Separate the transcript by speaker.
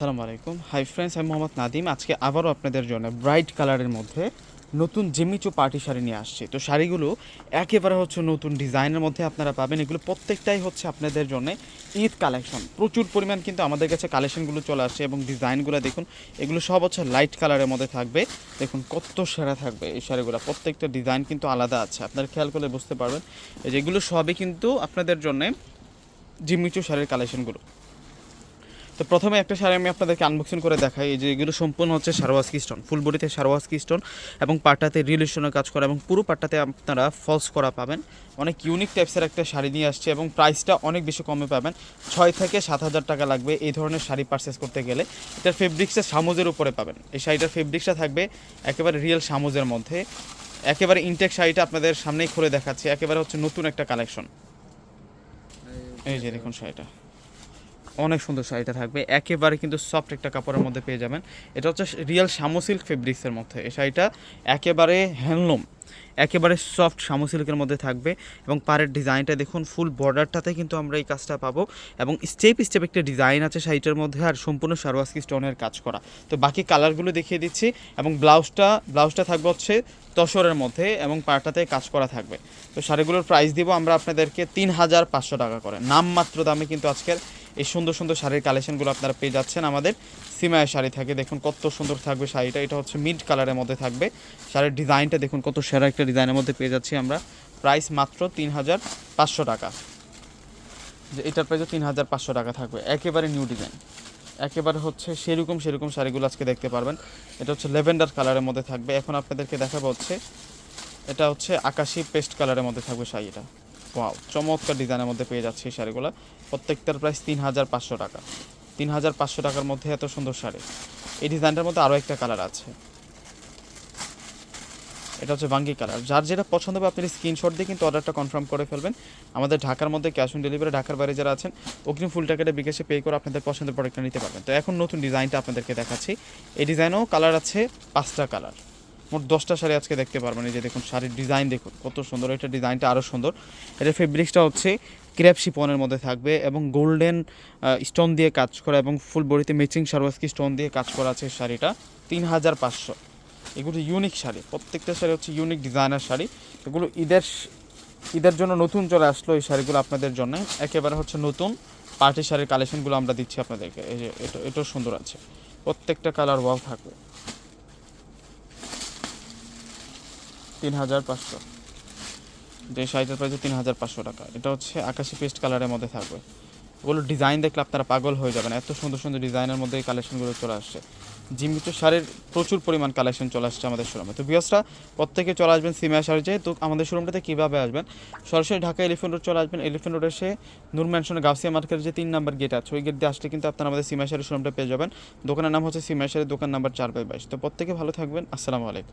Speaker 1: আসসালামু আলাইকুম। Hi friends আমি মোহাম্মদ নাদিম আজকে আবারও আপনাদের জন্য ব্রাইট কালারের মধ্যে নতুন জেমিচো পার্টি শাড়ি নিয়ে আসছি। তো শাড়িগুলো একেবারে হচ্ছে নতুন ডিজাইনের মধ্যে আপনারা পাবেন। এগুলো প্রত্যেকটাই হচ্ছে আপনাদের জন্য ঈদ কালেকশন। প্রচুর পরিমাণ কিন্তু আমাদের কাছে কালেকশনগুলো চলে আসছে এবং ডিজাইনগুলো দেখুন, এগুলো সব হচ্ছে লাইট কালারের মধ্যে থাকবে। দেখুন কত সেরা থাকবে এই শাড়িগুলো। প্রত্যেকটা ডিজাইন কিন্তু আলাদা আছে। আপনারা খেয়াল করলে বুঝতে পারবেন। যেগুলো সবই কিন্তু আপনাদের জন্য জিমিচো শাড়ির কালেকশনগুলো। তো প্রথমে একটা শাড়ি আমি আপনাদেরকে আনবক্সিং করে দেখাই। এই যে এগুলো সম্পূর্ণ হচ্ছে সারোয়াজকি স্টোন ফুল বডিতে সারোয়াজকি স্টোন এবং পাটটাতে রিলেশনের কাজ করা এবং পুরো পাটটাতে আপনারা ফলস করা পাবেন। অনেক ইউনিক টাইপসের একটা শাড়ি নিয়ে আসছে এবং প্রাইসটা অনেক বেশি কমে পাবেন। ছয় থেকে সাত হাজার টাকা লাগবে এই ধরনের শাড়ি পারচেস করতে গেলে। এটার ফেব্রিক্সটা সামুজের উপরে পাবেন। এই শাড়িটার ফেব্রিক্সটা থাকবে একেবারে রিয়েল সামুজের মধ্যে। একেবারে ইনটেক শাড়িটা আপনাদের সামনেই খুলে দেখাচ্ছি। একেবারে হচ্ছে নতুন একটা কালেকশন এই যে দেখুন শাড়িটা। অনেক সুন্দর শাড়িটা থাকবে। একেবারে কিন্তু সফট একটা কাপড়ের মধ্যে পেয়ে যাবেন। এটা হচ্ছে রিয়েল শামু সিল্ক ফেব্রিক্সের মধ্যে। এই শাড়িটা একেবারে হ্যান্ডলুম একেবারে সফট শামু সিল্কের মধ্যে থাকবে এবং পাড়ের ডিজাইনটা দেখুন ফুল বর্ডারটাতে কিন্তু আমরা এই কাজটা পাবো এবং স্টেপ স্টেপ একটা ডিজাইন আছে শাড়িটার মধ্যে আর সম্পূর্ণ সারওয়াস্কি স্টোনের কাজ করা। তো বাকি কালারগুলো দেখিয়ে দিচ্ছি এবং ব্লাউজটা ব্লাউজটা থাকবে হচ্ছে তসরের মধ্যে এবং পাড়টাতে কাজ করা থাকবে। তো শাড়িগুলোর প্রাইস দিব আমরা আপনাদেরকে তিন হাজার পাঁচশো টাকা করে। নামমাত্র দামে কিন্তু আজকের এই সুন্দর সুন্দর শাড়ির কালেকশনগুলো আপনারা পেয়ে যাচ্ছেন। আমাদের সিমায়ের শাড়ি থাকে, দেখুন কত সুন্দর থাকবে শাড়িটা। এটা হচ্ছে মিড কালারের মধ্যে থাকবে। শাড়ির ডিজাইনটা দেখুন কত সেরা একটা ডিজাইনের মধ্যে পেয়ে যাচ্ছি আমরা। প্রাইস মাত্র তিন হাজার পাঁচশো টাকা। যে এটার প্রাইসও তিন হাজার পাঁচশো টাকা থাকবে। একেবারে নিউ ডিজাইন একেবারে হচ্ছে সেরকম সেরকম শাড়িগুলো আজকে দেখতে পারবেন। এটা হচ্ছে লেভেন্ডার কালারের মধ্যে থাকবে। এখন আপনাদেরকে দেখাবো হচ্ছে, এটা হচ্ছে আকাশি পেস্ট কালারের মধ্যে থাকবে শাড়িটা। চমৎকার ডিজাইনের মধ্যে পেয়ে যাচ্ছে এই শাড়িগুলো। প্রত্যেকটার প্রাইস তিন হাজার পাঁচশো টাকা। তিন হাজার পাঁচশো টাকার মধ্যে এত সুন্দর শাড়ি। এই ডিজাইনটার মধ্যে আরও একটা কালার আছে। এটা হচ্ছে বাঙ্গি কালার যার যেটা পছন্দ হবে আপনি স্ক্রিনশট দিয়ে কিন্তু অর্ডারটা কনফার্ম করে ফেলবেন। আমাদের ঢাকার মধ্যে ক্যাশ অন ডেলিভারি ঢাকার বাইরে যারা আছেন, অগ্রিম ফুল টাকাটা বিকাশে পে করে আপনাদের পছন্দের প্রোডাক্টটা নিতে পারবেন। তো এখন নতুন ডিজাইনটা আপনাদেরকে দেখাচ্ছি। এই ডিজাইনও কালার আছে পাঁচটা কালার মোট দশটা শাড়ি আজকে দেখতে পারবেন। এই যে দেখুন, শাড়ির ডিজাইন দেখুন, কত সুন্দর। এটা ডিজাইনটা আরও সুন্দর। এটা ফেব্রিক্সটা হচ্ছে ক্র্যাপ শিপনের মধ্যে থাকবে এবং গোল্ডেন স্টোন দিয়ে কাজ করা এবং ফুল বডিতে ম্যাচিং সারওয়াস্কি স্টোন দিয়ে কাজ করা আছে শাড়িটা। তিন হাজার পাঁচশো। এগুলো ইউনিক শাড়ি। প্রত্যেকটা শাড়ি হচ্ছে ইউনিক ডিজাইনার শাড়ি। এগুলো ঈদের ঈদের জন্য নতুন চলে আসলো এই শাড়িগুলো আপনাদের জন্য। একেবারে হচ্ছে নতুন পার্টি শাড়ির কালেকশনগুলো আমরা দিচ্ছি আপনাদেরকে। এই যে এটা, এটাও সুন্দর আছে। প্রত্যেকটা কালার ওয়াও থাকবে। তিন হাজার পাঁচশো। যে শাড়িটার প্রাইস তিন হাজার পাঁচশো টাকা। এটা হচ্ছে আকাশি পেস্ট কালারের মধ্যে থাকবে। ওগুলো ডিজাইন দেখলে আপনারা পাগল হয়ে যাবেন। এত সুন্দর সুন্দর ডিজাইনের মধ্যে এই কালেকশনগুলো চলে আসছে। জিমিটো শাড়ির প্রচুর পরিমাণ কালেকশন চলে আসছে আমাদের শোরুমে। তো বিয়সরা প্রত্যেকে চলে আসবেন সিমিয়া শাড়ি যেয়ে তো আমাদের শোরুমটাতে কীভাবে আসবেন? সরাসরি ঢাকা এলিফেন্ট রোড চলে আসবেন। এলিফেন্ট রোড এসে নূর ম্যানশনে গাউসিয়া মার্কেটের যে তিন নাম্বার গেট আছে, ওই গেট দিয়ে আসলে কিন্তু আপনারা আমাদের সিমিয়া শাড়ির শোরুমটা পেয়ে যাবেন। দোকানের নাম হচ্ছে সিমিয়া শাড়ির দোকান নাম্বার চার বাই বাইশ। তো প্রত্যেকে ভালো থাকবেন। আসসালামু আলাইকুম।